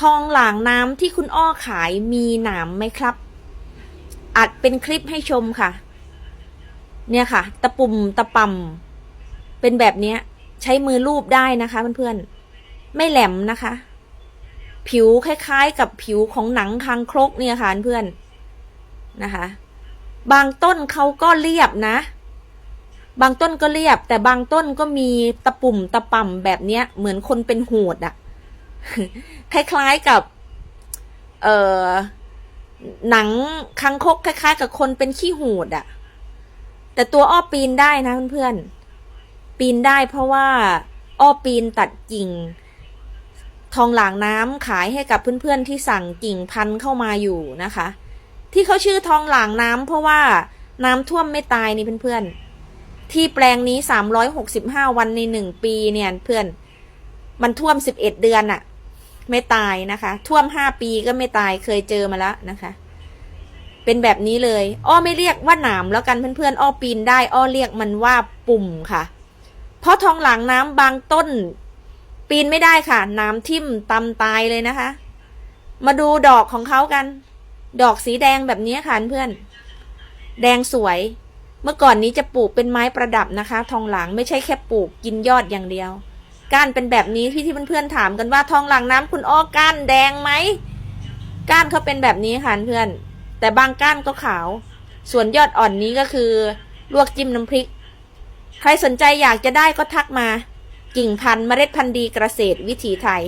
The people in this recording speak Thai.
ทองหลางน้ำที่คุณอ้อขายมีหนามไหมครับ อัดเป็นคลิปให้ชมค่ะ เนี่ยค่ะ ตะปุ่มตะป่ำเป็นแบบเนี้ยใช้มือลูบได้นะคะเพื่อนๆ ไม่แหลมนะคะ ผิวคล้ายๆ กับผิวของหนังคางครกเนี่ยค่ะเพื่อนนะคะ บางต้นเขาก็เรียบนะ บางต้นก็เรียบ แต่บางต้นก็มีตะปุ่มตะป่ำแบบเนี้ย เหมือนคนเป็นโหดอะ คล้ายๆกับ เอ่อหนังคังคกคล้ายๆ กับคนเป็นขี้หูดอะแต่ตัวอ้อปีนได้นะเพื่อนๆปีนได้เพราะว่า อ้อปีนตัดกิ่ง ทองหลางน้ำขายให้กับเพื่อนๆที่สั่งกิ่งพันเข้ามาอยู่นะคะ ที่เขาชื่อทองหลางน้ำเพราะว่าน้ำท่วมไม่ตายนี่เพื่อนๆที่แปลงนี้365วันในหนึ่งปีเนี่ยเพื่อน มันท่วม11เอ็ดเดือนอะไม่ตายนะคะ ท่วม5ปีก็ไม่ตายเคยเจอมาแล้วนะคะ เป็นแบบนี้เลย อ้อไม่เรียกว่าหนามแล้วกันเพื่อนๆอ้อปีนได้อ้อเรียกมันว่าปุ่มค่ะ เพราะทองหลางน้ำบางต้น ปีนไม่ได้ค่ะ น้ำทิ่มตำตายเลยนะคะ มาดูดอกของเขากัน ดอกสีแดงแบบนี้ค่ะเพื่อน แดงสวย เมื่อก่อนนี้จะปลูกเป็นไม้ประดับนะคะ ทองหลางไม่ใช่แค่ปลูกกินยอดอย่างเดียว ก้านเป็นแบบนี้ที่ที่เพื่อนๆถามกันว่าทองหลังน้ำคุณอ้อก้านแดงไหมก้านเขาเป็นแบบนี้ค่ะเพื่อน แต่บางก้านก็ขาว ส่วนยอดอ่อนนี้ก็คือลวกจิ้มน้ำพริก ใครสนใจอยากจะได้ก็ทักมา กิ่งพันธุ์เมล็ดพันธุ์ดีเกษตรวิถีไทย